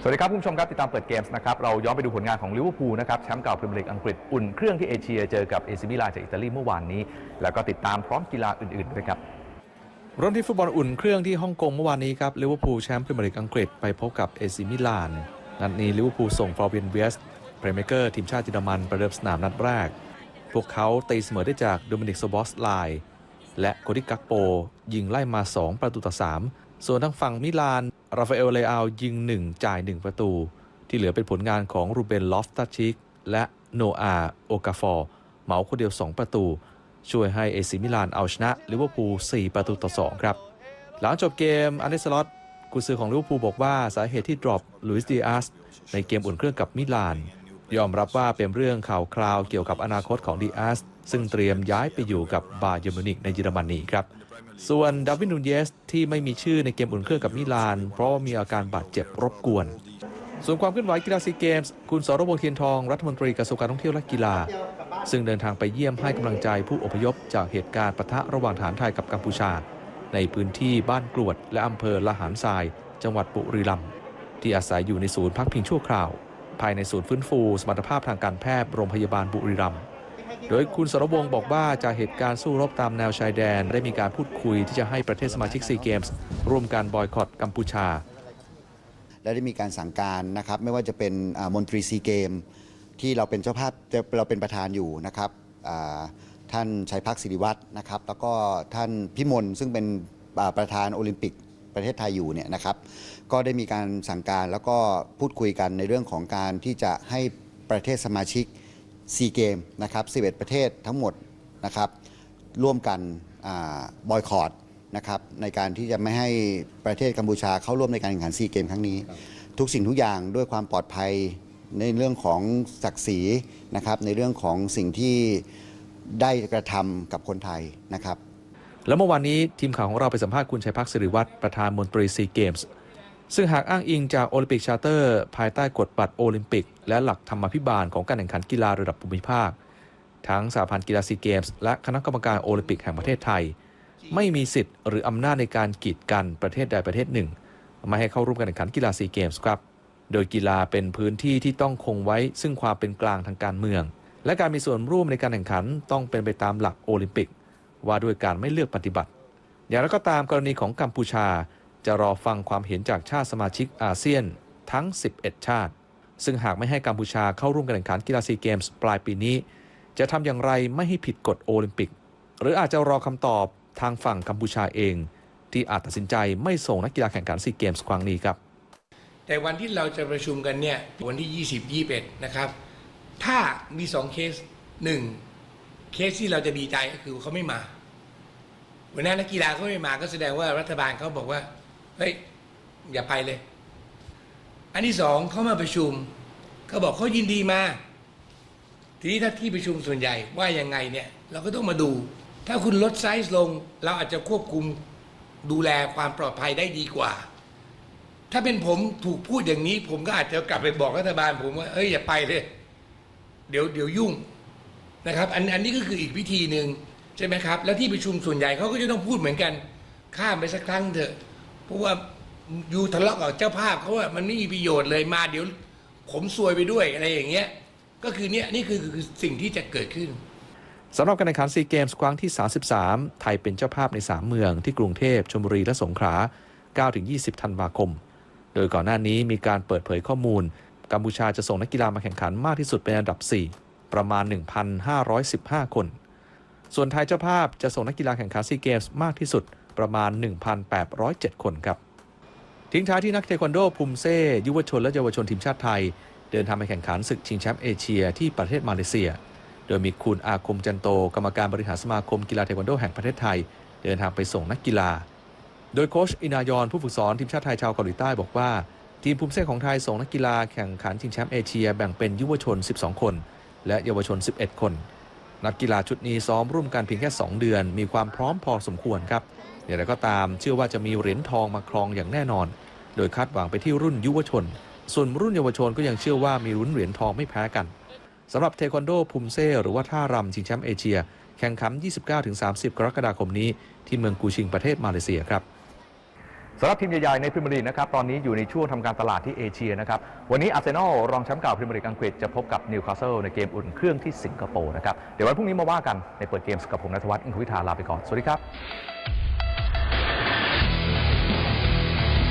สวัสดีครับคุณผู้ชมครับติดตามเปิดเกมส์นะครับเราย้อนไปดูผลงานของลิเวอร์พูลนะครับแชมป์เก่าพรีเมียร์ลีกอังกฤษอุ่นเครื่องที่เอเชียเจอกับเอซิมิลานจากอิตาลีเมื่อวานนี้ แล้วก็ติดตามพร้อมกีฬาอื่นๆด้วยครับเริ่มที่ฟุตบอลอุ่นเครื่องที่ฮ่องกงเมื่อวานนี้ครับลิเวอร์พูลแชมป์พรีเมียร์ลีกอังกฤษไปพบกับเอซิมิลานนัดนี้ลิเวอร์พูลส่งฟลอร์เบียนเวสเพลย์เมเกอร์ทีมชาติเยอรมันประเดิมสนามนัดแรก พวกเขาตีเสมอได้จากโดมินิกโซบอสไลน์และโคดิกักโป ยิงไล่มา 2 ประตูต่อ3 ส่วนทางฝั่งมิลาน ราฟาเอลเลอายิง 1 จ่าย 1 ประตู ที่เหลือเป็นผลงานของรูเบนลอฟตัชชิก และโนอาโอกาฟอร์เหมาคนเดียว 2 ประตู ช่วยให้เอซิมิลานเอาชนะลิเวอร์พูล4ประตูต่อ 2 ครับ หลังจบเกมอันเดสลอตกุซือของลิเวอร์พูลบอกว่าสาเหตุที่ดรอปลุยส์ดีอาสในเกมอุ่นเครื่องกับมิลาน ยอมรับว่าเป็นเรื่องข่าวคราวเกี่ยวกับอนาคตของดีอาส ซึ่งเตรียมย้ายไปอยู่กับบาเยอร์มินิกในเยอรมนีครับ ส่วนดาวินนูเยสที่ไม่มีชื่อในเกมอุ่นเครื่องกับมิลาน เพราะมีอาการบาดเจ็บรบกวน ส่วนความเคลื่อนไหวกีฬาซีเกมส์คุณสรวงเทียนทองรัฐมนตรีกระทรวงการท่องเที่ยวและกีฬา ซึ่งเดินทางไปเยี่ยมให้กำลังใจผู้อพยพจากเหตุการณ์ปะทะระหว่างฐานไทยกับกัมพูชา ในพื้นที่บ้านกรวด และอำเภอละหารทราย จังหวัดบุรีรัมย์ที่อาศัยอยู่ในศูนย์พักพิงชั่วคราว ภายในศูนย์ฟื้นฟู สมรรถภาพทางการแพทย์โรงพยาบาลบุรีรัมย์ โดยคุณสรวงบอกว่าจากเหตุการณ์สู้รบตามแนวชายแดน ได้มีการพูดคุยที่จะให้ประเทศสมาชิกซีเกมส์ร่วมการบอยคอตกัมพูชา และได้มีการสั่งการนะครับไม่ว่าจะเป็นอ่ามนตรีซีเกมที่เราเป็นเจ้าภาพเราเป็นประธานอยู่นะครับท่านชัยพักศิริวัตรนะครับแล้วก็ท่านพิมลซึ่งเป็นประธานโอลิมปิกประเทศไทยอยู่เนี่ยนะครับ ก็ได้มีการสั่งการแล้วก็พูดคุยกันในเรื่องของการที่จะให้ประเทศสมาชิก ซีเกมนะครับ11 ประเทศทั้งหมดนะครับร่วมกันบอยคอรดนะครับในการที่จะไม่ให้ประเทศกัมพูชาเข้าร่วมในการแข่งขันซีเกมครั้งนี้ ทุกสิ่งทุกอย่างด้วยความปลอดภัยในเรื่องของศักดิ์ศรีนะครับในเรื่องของสิ่งที่ได้กระทำกับคนไทยนะครับ แล้วเมื่อวานนี้ทีมข่าวของเราไปสัมภาษณ์คุณชัยพักดิ์สิริวัตรประธานมนตรีซีเกมส์ ซึ่งหากอ้างอิงจากโอลิมปิกชาร์เตอร์ภายใต้กฎบัตรโอลิมปิก และหลักธรรมาภิบาลของการแข่งขันกีฬาระดับภูมิภาค ทั้งสหพันธ์กีฬาซีเกมส์และคณะกรรมการโอลิมปิกแห่งประเทศไทย ไม่มีสิทธิ์หรืออำนาจในการกีดกันประเทศใดประเทศหนึ่งไม่ให้เข้าร่วมการแข่งขันกีฬาซีเกมส์ครับโดยกีฬาเป็นพื้นที่ที่ต้องคงไว้ ซึ่งความเป็นกลางทางการเมือง และการมีส่วนร่วมในการแข่งขันต้องเป็นไปตามหลักโอลิมปิก ว่าด้วยการไม่เลือกปฏิบัติ อย่างไรก็ตามกรณีของกัมพูชา จะรอฟังความเห็นจากชาติสมาชิกอาเซียนทั้ง 11 ชาติ ซึ่งหากไม่ให้กัมพูชาเข้าร่วมการแข่งขันกีฬาซีเกมส์ปลายปีนี้ จะทำอย่างไรไม่ให้ผิดกฎโอลิมปิก หรืออาจจะรอคำตอบทางฝั่งกัมพูชาเอง ที่อาจตัดสินใจไม่ส่งนักกีฬาแข่งขันซีเกมส์ครั้งนี้ครับ แต่วันที่เราจะประชุมกันเนี่ยวันที่ 20 21 นะครับ ถ้ามีสองเคสหนึ่งเคสที่เราจะดีใจก็คือเขาไม่มาวันนั้นนักกีฬาเขาไม่มาก็แสดงว่ารัฐบาลเขาบอกว่า เฮ้ยอย่าไปเลย อันที่สองเขามาประชุมเขาบอกเขายินดีมา ทีนี้ถ้าที่ประชุมส่วนใหญ่ว่ายังไงเนี่ย เราก็ต้องมาดู ถ้าคุณลดไซส์ลง เราอาจจะควบคุมดูแลความปลอดภัยได้ดีกว่า ถ้าเป็นผมถูกพูดอย่างนี้ ผมก็อาจจะกลับไปบอกรัฐบาล ผมว่าเอ้ยอย่าไปเลย เดี๋ยวเดี๋ยวยุ่งนะครับ อันอันนี้ก็คืออีกวิธีหนึ่งใช่ไหมครับ แล้วที่ประชุมส่วนใหญ่เขาก็จะต้องพูดเหมือนกัน ข้ามไปสักครั้งเถอะ เพราะว่าอยู่ทะเลาะกับเจ้าภาพเขาว่ามันไม่มีประโยชน์เลยมาเดี๋ยว ผมซวยไปด้วยอะไรอย่างเงี้ย ก็คือเนี่ยนี่คือคือสิ่งที่จะเกิดขึ้นสำหรับการแข่งขันซีเกมส์ครั้งที่ 33 ไทยเป็นเจ้าภาพใน 3 เมืองที่กรุงเทพชลบุรีและสงขลา 9-20 ธันวาคม โดยก่อนหน้านี้มีการเปิดเผยข้อมูล กัมพูชาจะส่งนักกีฬามาแข่งขันมากที่สุดเป็นอันดับ 4 ประมาณ 1,515 คน ส่วนไทยเจ้าภาพจะส่งนักกีฬาแข่งขันซีเกมส์มากที่สุด ประมาณ 1,807 คนครับ ทิ้งท้ายที่นักเทควันโดภูมิเซยุวชนและเยาวชนทีมชาติไทย เดินทางไปแข่งขันศึกชิงแชมป์เอเชียที่ประเทศมาเลเซีย โดยมีคุณอาคมจันโต กรรมการบริหารสมาคมกีฬาเทควันโดแห่งประเทศไทย เดินทางไปส่งนักกีฬา โดยโค้ชอินายอนผู้ฝึกสอนทีมชาติไทยชาวเกาหลีใต้บอกว่าทีมภูมิเซ่ของไทยส่งนักกีฬาแข่งขันชิงแชมป์เอเชียแบ่งเป็นยุวชน 12 คน และเยาวชน 11 คน นักกีฬาชุดนี้ซ้อมร่วมกันเพียงแค่ 2 เดือน มีความพร้อมพอสมควรครับ อย่างไรก็ตามเชื่อว่าจะมีเหรียญทองมาครองอย่างแน่นอน โดยคาดหวังไปที่รุ่นยุวชน ส่วนรุ่นเยาวชนก็ยังเชื่อว่ามีรุ่นเหรียญทองไม่แพ้กันสำหรับเทควันโดภูมิเซ่หรือว่าท่ารำชิงแชมป์เอเชีย แข่งขัน 29-30 กรกฎาคมนี้ที่เมืองกูชิงประเทศมาเลเซียครับสำหรับทีมใหญ่ ๆ ในพรีเมียร์ลีกนะครับ ตอนนี้อยู่ในช่วงทำการตลาดที่เอเชียนะครับ วันนี้อาร์เซนอลรองแชมป์เก่าพรีเมียร์ลีกอังกฤษจะพบกับนิวคาสเซิลในเกมอุ่นเครื่องที่สิงคโปร์นะครับ เดี๋ยววันพรุ่งนี้มาว่ากันในเปิดเกมกับผมนัทวัฒน์อินทวิทาลาไปก่อน สวัสดีครับ